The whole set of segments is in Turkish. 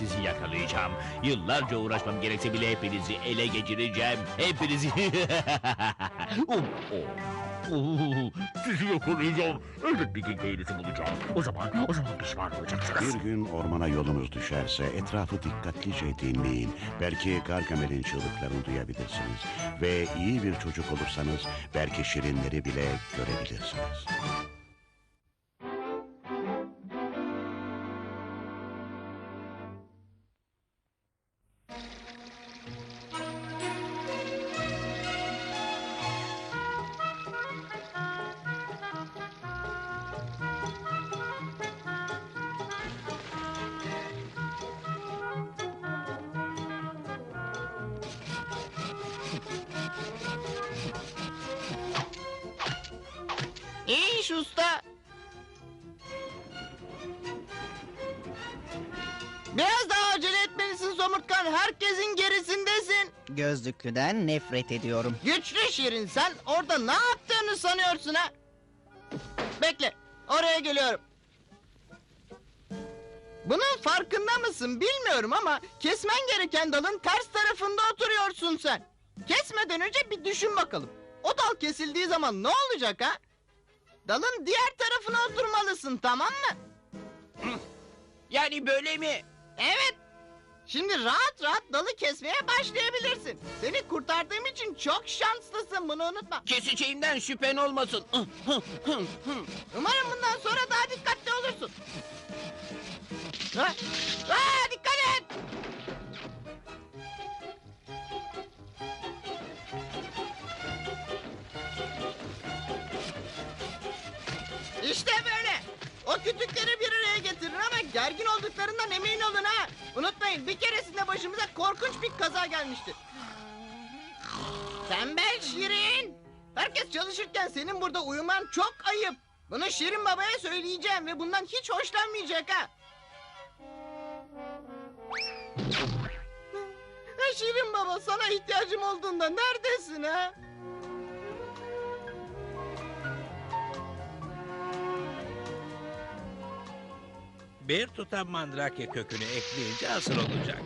Sizi yakalayacağım. Yıllarca uğraşmam gerekse bile hepinizi ele geçireceğim. Hepinizi. um, sizi yakalayacağım. Elbette ki köylüsü bulacağım. O zaman, o zaman pişman olacaksınız. Bir gün ormana yolunuz düşerse etrafı dikkatlice dinleyin. Belki Gargamel'in çığlıklarını duyabilirsiniz. Ve iyi bir çocuk olursanız belki şirinleri bile görebilirsiniz. İş usta. Biraz daha acele etmelisin Somurtkan. Herkesin gerisindesin. Gözlüklüden nefret ediyorum. Güçlü Şirin sen orada ne yaptığını sanıyorsun ha? Bekle. Oraya geliyorum. Bunun farkında mısın bilmiyorum ama kesmen gereken dalın ters tarafında oturuyorsun sen. Kesmeden önce bir düşün bakalım. O dal kesildiği zaman ne olacak ha? Dalın diğer tarafına oturmalısın tamam mı? Yani böyle mi? Evet. Şimdi rahat rahat dalı kesmeye başlayabilirsin. Seni kurtardığım için çok şanslısın bunu unutma. Keseceğimden şüphen olmasın. Umarım bundan sonra daha dikkatli olursun. Ha? Aa, dikkat et. Gergin olduklarından emin olun ha. Unutmayın bir keresinde başımıza korkunç bir kaza gelmişti. Tembel Şirin. Herkes çalışırken senin burada uyuman çok ayıp. Bunu Şirin babaya söyleyeceğim ve bundan hiç hoşlanmayacak ha. Ha Şirin baba sana ihtiyacım olduğunda neredesin ha? Bir tutam mandrake kökünü ekleyince hasır olacak.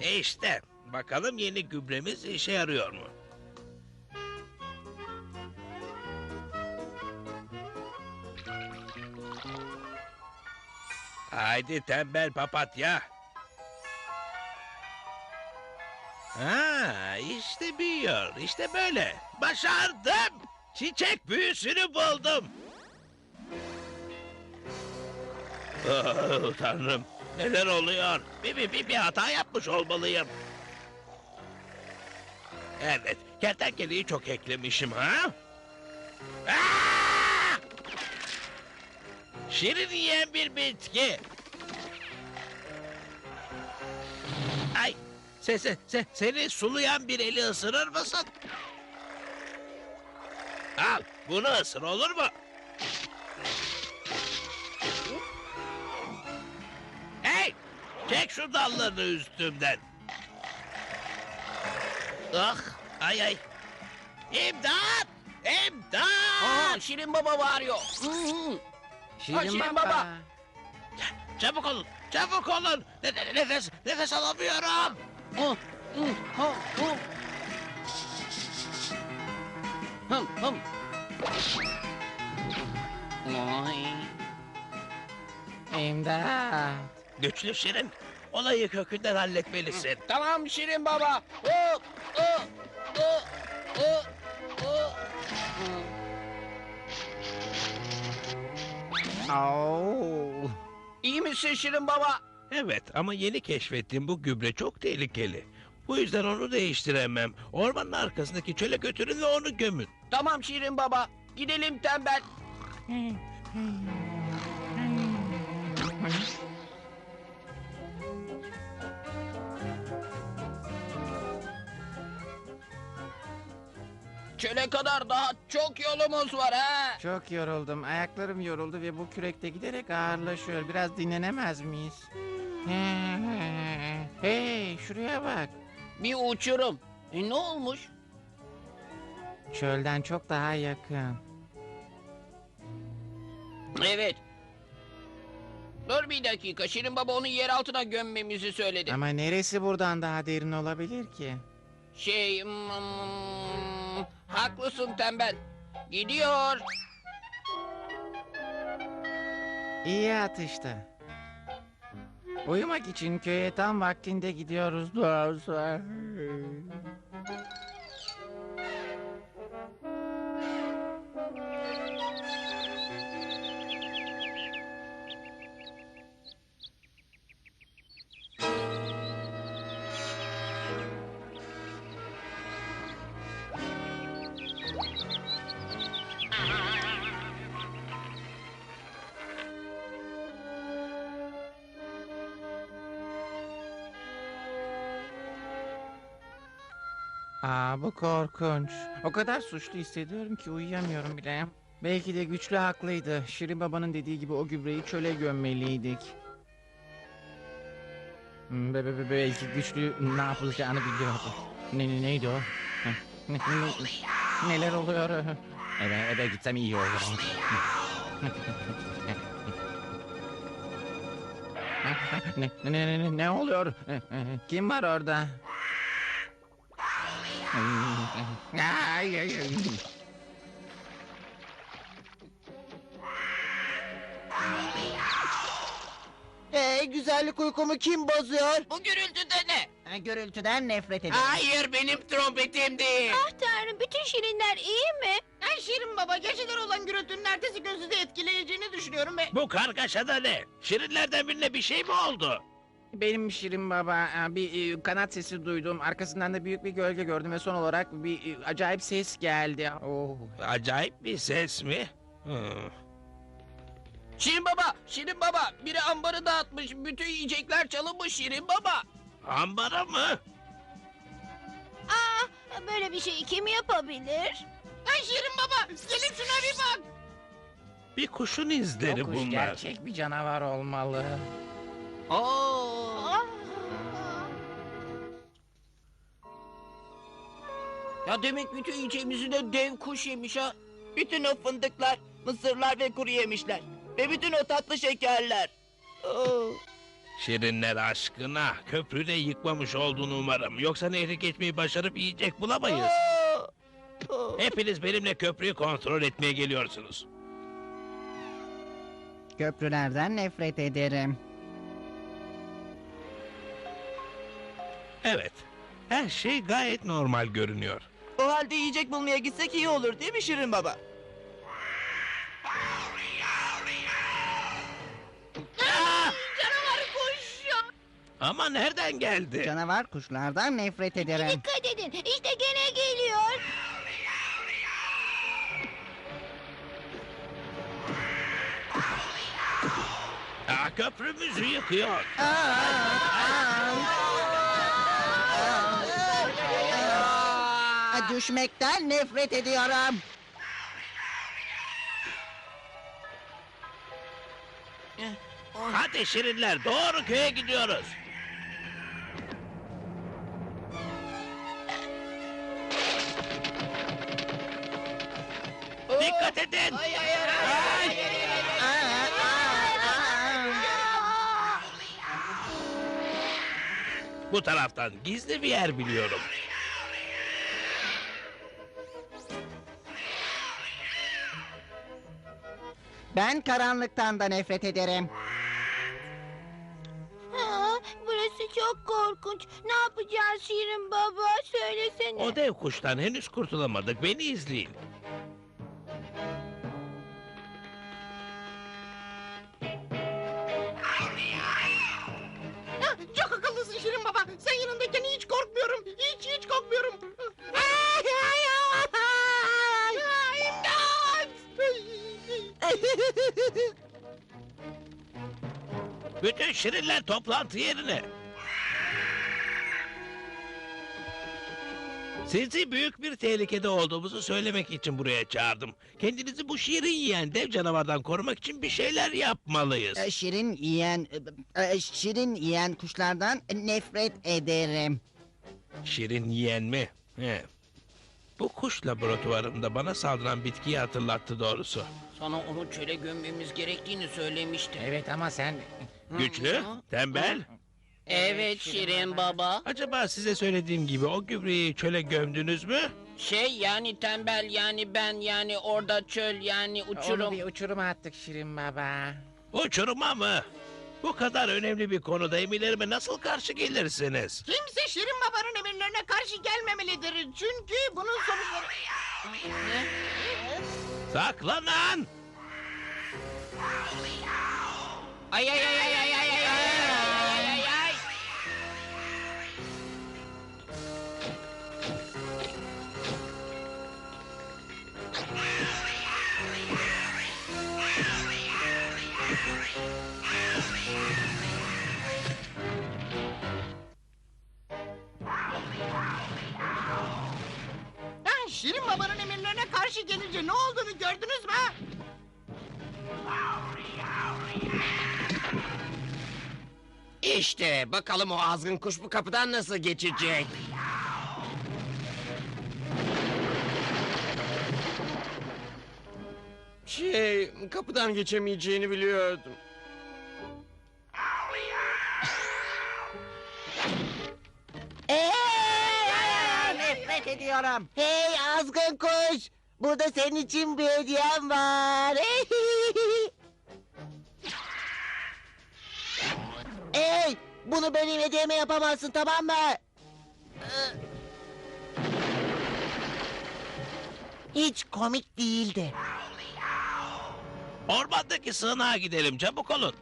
E işte, bakalım yeni gübremiz işe yarıyor mu? Haydi tembel papatya. Ha, işte büyüyor. İşte böyle. Başardım. Çiçek büyüsünü buldum. Oh, tanrım. Neler oluyor? Bir, bir, bir, bir hata yapmış olmalıyım. Evet, kertenkeleyi çok eklemişim ha? Aa! Şirin yiyen bir bitki. Ay, se, se, se, seni sulayan bir eli ısırır mısın? Al, bunu ısır olur mu? Çek şu dallarını üstümden. Ah! Ay ay! İmdat! İmdat! Aa, Şirin baba bağırıyor. Şirin, Şirin baba. Çabuk olun! Çabuk olun! Ne- ne- Nefes, nefes alamıyorum! Hım, hım. Hım, hım. İmdat. Güçlü Şirin, olayı kökünden halletmelisin. Tamam Şirin baba. Oo. İyi misin Şirin baba? Evet ama yeni keşfettiğim bu gübre çok tehlikeli. Bu yüzden onu değiştiremem. Ormanın arkasındaki çöle götürün ve onu gömün. Tamam Şirin baba. Gidelim tembel. Çöle kadar daha çok yolumuz var ha. Çok yoruldum. Ayaklarım yoruldu ve bu kürekte giderek ağırlaşıyor. Biraz dinlenemez miyiz? Hey şuraya bak. Bir uçurum. E, ne olmuş? Çölden çok daha yakın. Evet. Dur bir dakika. Şirin Baba onu yer altına gömmemizi söyledi. Ama neresi buradan daha derin olabilir ki? Şey... hmm, haklısın tembel. Gidiyor. İyi atıştı. Uyumak için köye tam vaktinde gidiyoruz doğrusu. Aa bu korkunç. O kadar suçlu hissediyorum ki uyuyamıyorum bile. Belki de güçlü haklıydı. Şirin babanın dediği gibi o gübreyi çöle gömmeliydik. Hmm, Be, be, be- belki güçlü ne yapılacağını biliyordu. Ne, ne- neydi o? Heh, ne- ne- neler oluyor? Eve, eve gitsem iyi olur. ne, ne, ne, ne, ne oluyor? Kim var orada? Ay, ay, ay. Ee, güzellik uykumu kim bozuyor? Bu gürültü de ne? Ha, Gürültüden nefret ediyorum. Hayır benim trompetim değil. Ah tanrım bütün şirinler iyi mi? Ben Şirin Baba geceler olan gürültünün ertesi gün sizi etkileyeceğini düşünüyorum ve... Bu kargaşada ne? Şirinlerden birine bir şey mi oldu? Benim Şirin Baba e, bir e, kanat sesi duydum. Arkasından da büyük bir gölge gördüm ve son olarak bir e, acayip ses geldi. Oh. Acayip bir ses mi? Hmm. Şirin Baba, Şirin Baba. Biri ambarı dağıtmış. Bütün yiyecekler çalınmış Şirin Baba. Ambara mı? Aa böyle bir şey kim yapabilir? Ay Şirin Baba gelin şuna bir bak. Bir kuşun izleri O kuş bunlar. gerçek bir canavar olmalı. Oo. Ya demek bütün yiyeceğimizi de dev kuş yemiş ha. Bütün o fındıklar, mısırlar ve kuru yemişler. Ve bütün o tatlı şekerler. Oo. Şirinler aşkına köprüde yıkmamış olduğunu umarım. Yoksa nehri geçmeyi başarıp yiyecek bulamayız. Oo. Hepiniz benimle köprüyü kontrol etmeye geliyorsunuz. Köprülerden nefret ederim. Evet. Her şey gayet normal görünüyor. O halde yiyecek bulmaya gitsek iyi olur değil mi Şirin Baba? Ama nereden geldi? Canavar kuşlardan nefret ederim. Dikkat edin işte gene geliyor. Aa, köprümüzü yıkıyor. Ha, Düşmekten nefret ediyorum. Hadi Şirinler doğru köye gidiyoruz. Dikkat edin. Ay. Bu taraftan gizli bir yer biliyorum. Ben karanlıktan da nefret ederim. Aa, burası çok korkunç. Ne yapacağız Şirin baba? Söylesene. O dev kuştan henüz kurtulamadık. Beni izleyin. Bütün Şirinler toplantı yerine. Sizi büyük bir tehlikede olduğumuzu söylemek için buraya çağırdım. Kendinizi bu şirin yiyen dev canavardan korumak için bir şeyler yapmalıyız. E, şirin yiyen, e, e, şirin yiyen kuşlardan nefret ederim. Şirin yiyen mi? He. Bu kuş laboratuvarında bana saldıran bitkiyi hatırlattı doğrusu. Sana onu çöle gömmemiz gerektiğini söylemişti. Evet ama sen... Güçlü, tembel. Evet Şirin baba. Acaba size söylediğim gibi o gübreyi çöle gömdünüz mü? Şey yani tembel yani ben yani orada çöl yani Onu uçurum. bir uçuruma attık Şirin Baba. Uçuruma mı? Bu kadar önemli bir konuda emirlerime nasıl karşı gelirsiniz? Kimse Şirin Baba'nın emirlerine karşı gelmemelidir. Çünkü bunun sonuçları... Saklanan! Ay ay ay ay ay ay ay ay ay ay. Ha, Şirin Baba'nın emirlerine karşı gelince ne olduğunu İşte bakalım o azgın kuş bu kapıdan nasıl geçecek? Şey, kapıdan geçemeyeceğini biliyordum. Aa, nefret ediyorum. Hey azgın kuş. Burada senin için bir hediyem var. Bunu benim hediyeme yapamazsın tamam mı? Hiç komik değildi. Ormandaki sığınağa gidelim çabuk olun.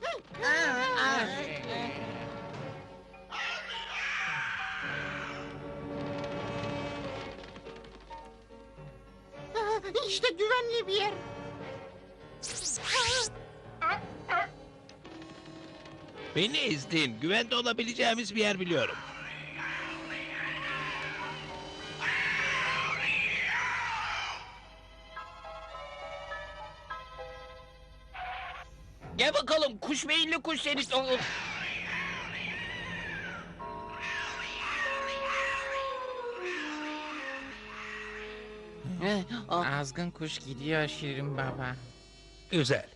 İşte güvenli bir yer. Beni izleyin. Güvende olabileceğimiz bir yer biliyorum. Gel bakalım kuş beyinli kuş seni. Eh, ah, Azgın kuş gidiyor Şirin Baba. Güzel.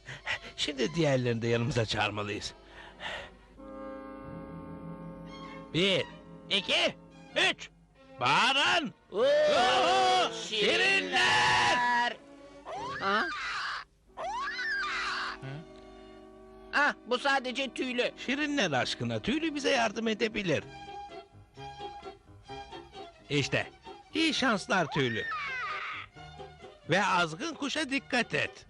Şimdi diğerlerini de yanımıza çağırmalıyız. Bir, iki, üç. Bağırın. oo, Şirinler! Ha? Ah bu sadece tüylü. Şirinler aşkına tüylü bize yardım edebilir. İşte iyi şanslar tüylü. Ve azgın kuşa dikkat et.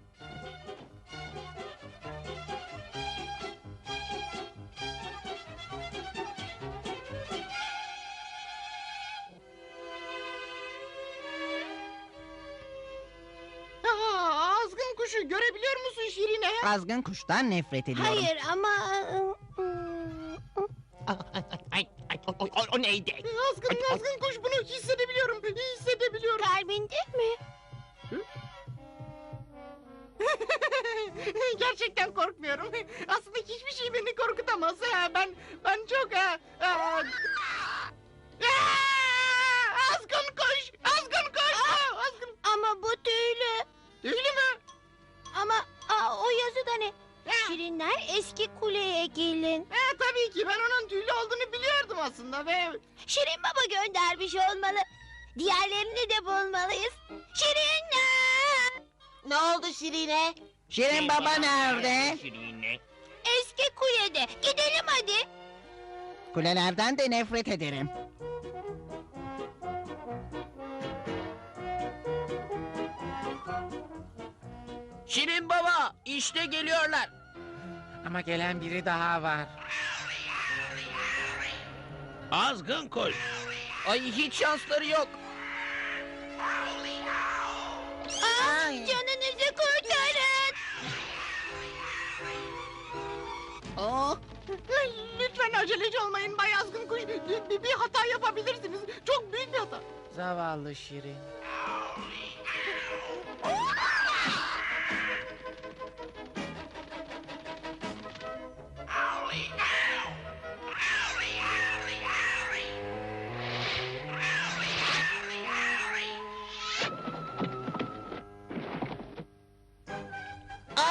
Şirine? Azgın kuştan nefret ediyorum. Hayır ama... Ay, ay, o, o, o neydi? Azgın, azgın kuş bunu hissedebiliyorum. Hissedebiliyorum. Kalbinde mi? Gerçekten korkmuyorum. Aslında hiçbir şey beni korkutamaz. Ha, ben ben çok ha, ha. Ve Şirin baba göndermiş olmalı. Diğerlerini de bulmalıyız. Şirinler! Ne oldu Şirine? Şirin baba nerede? Şirine. Eski kulede. Gidelim hadi. Kulelerden de nefret ederim. Şirin baba işte geliyorlar. Ama gelen biri daha var. Azgın kuş. Ay hiç şansları yok. Aa, canınızı kurtarın. Aa, lütfen aceleci olmayın Bay Azgın Kuş. Bir, bir- bir hata yapabilirsiniz. Çok büyük bir hata. Zavallı Şirin.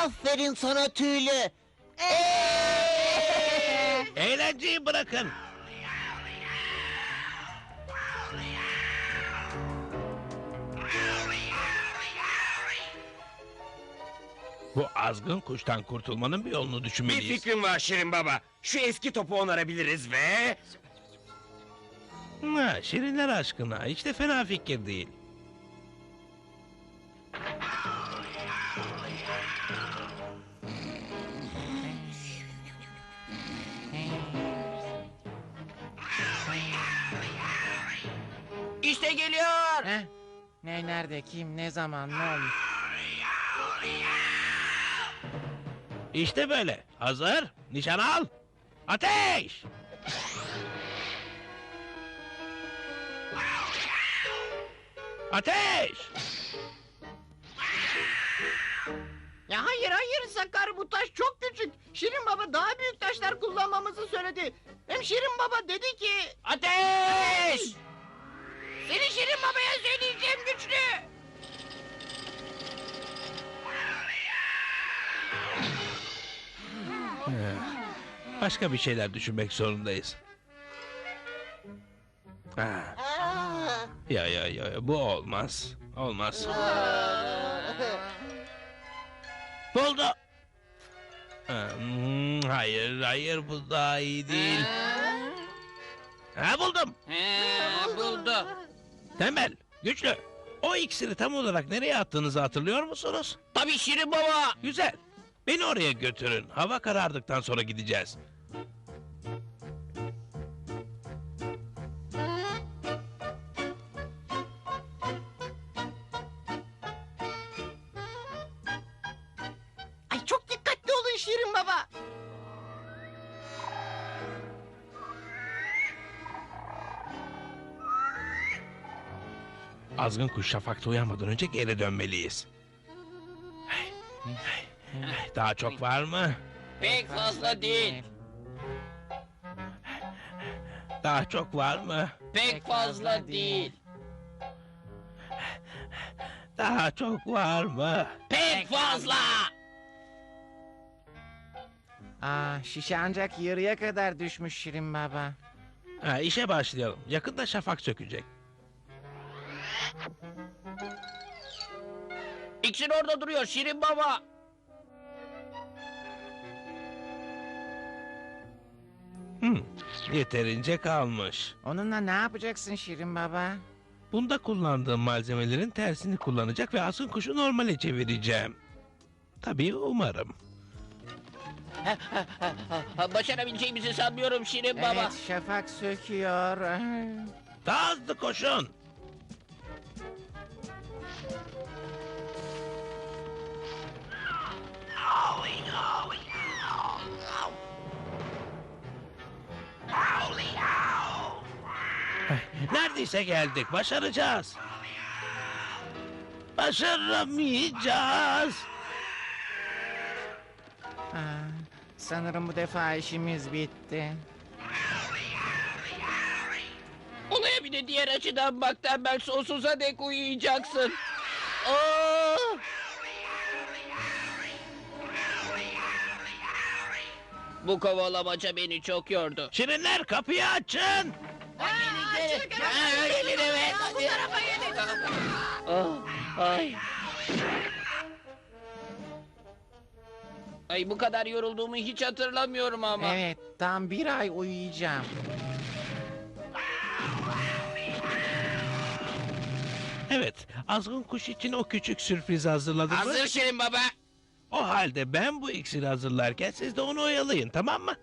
Aferin sana tüylü. Eğlenceyi bırakın. Bu azgın kuştan kurtulmanın bir yolunu Bir düşünmeliyiz. fikrim var Şirin Baba. Şu eski topu onarabiliriz ve... Ha, şirinler aşkına hiç de fena fikir değil. İşte geliyor. Heh. Ne nerede kim ne zaman ne olmuş? İşte böyle. Hazır. Nişan al. Ateş! Ateş! Ya hayır hayır Sakar bu taş çok küçük. Şirin Baba daha büyük taşlar kullanmamızı söyledi. Hem Şirin Baba dedi ki... Ateş! Seni Şirin Baba'ya söyleyeceğim güçlü. Başka bir şeyler düşünmek zorundayız. Ha, ya ya ya bu olmaz. Olmaz. Buldu. Ha, hmm, hayır hayır bu daha iyi değil. Ha buldum. He, buldu. Tembel, güçlü. O iksiri tam olarak nereye attığınızı hatırlıyor musunuz? Tabii Şirin Baba. Güzel. Beni oraya götürün. Hava karardıktan sonra gideceğiz. Azgın kuş şafakta uyanmadan önce geri dönmeliyiz. Daha çok var mı? Pek fazla değil. Daha çok var mı? Pek fazla değil. Daha çok var mı? Pek fazla. Aa şişe ancak yarıya kadar düşmüş Şirin Baba. Ha, işe başlayalım. Yakında şafak sökecek. İksir orada duruyor Şirin Baba. Hmm, yeterince kalmış. Onunla ne yapacaksın Şirin Baba? Bunda kullandığım malzemelerin tersini kullanacak ve azgın kuşu normale çevireceğim. Tabii umarım. Başarabileceğimizi sanmıyorum Şirin Baba. Evet şafak söküyor. Daha hızlı koşun. Neredeyse geldik. Başaracağız. Başaramayacağız. Aa, sanırım bu defa işimiz bitti. Olaya bir de diğer açıdan bak tembel sonsuza dek uyuyacaksın. Aa! Bu kovalamaca beni çok yordu. Şirinler kapıyı açın. Gelin evet. Bu tarafa gelin. Ay. Ay bu kadar yorulduğumu hiç hatırlamıyorum ama. Evet tam bir ay uyuyacağım. Evet, azgın kuş için o küçük sürprizi hazırladın mı? Hazır Şirin Baba. O halde ben bu iksiri hazırlarken siz de onu oyalayın, tamam mı?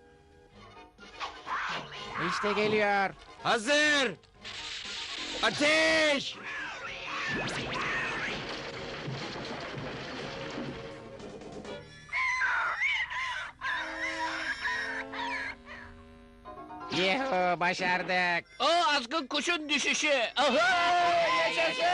İşte geliyor. Hazır. Ateş. Yuhu başardık. O azgın kuşun düşüşü. Aha! Yaşasın!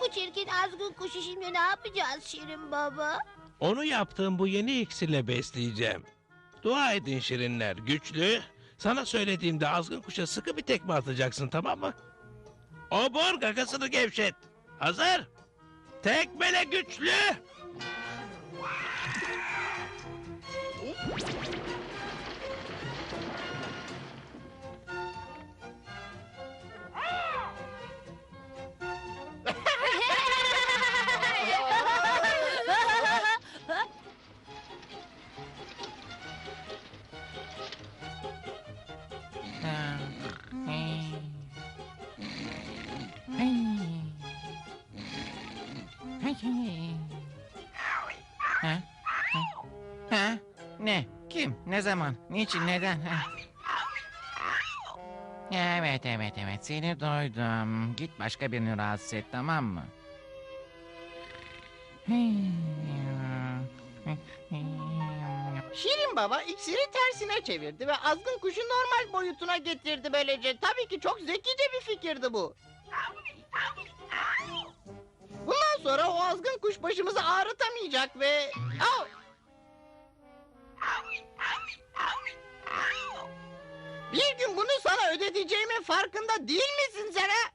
Bu çirkin azgın kuşu şimdi ne yapacağız Şirin baba? Onu yaptığım bu yeni iksirle besleyeceğim. Dua edin şirinler, güçlü. Sana söylediğimde azgın kuşa sıkı bir tekme atacaksın tamam mı? Obur gagasını gevşet. Hazır. Tekmele güçlü. Ha? Ha? Ha? Ne? Kim? Ne zaman? Niçin? Neden? Ha? Evet, evet, evet. Seni duydum. Git başka birini rahatsız et, tamam mı? Şirin Baba iksiri tersine çevirdi ve azgın kuşu normal boyutuna getirdi böylece. Tabii ki çok zekice bir fikirdi bu. Sonra o azgın kuş başımızı ağrıtamayacak ve... Au! Bir gün bunu sana ödeteceğimin farkında değil misin sen ha?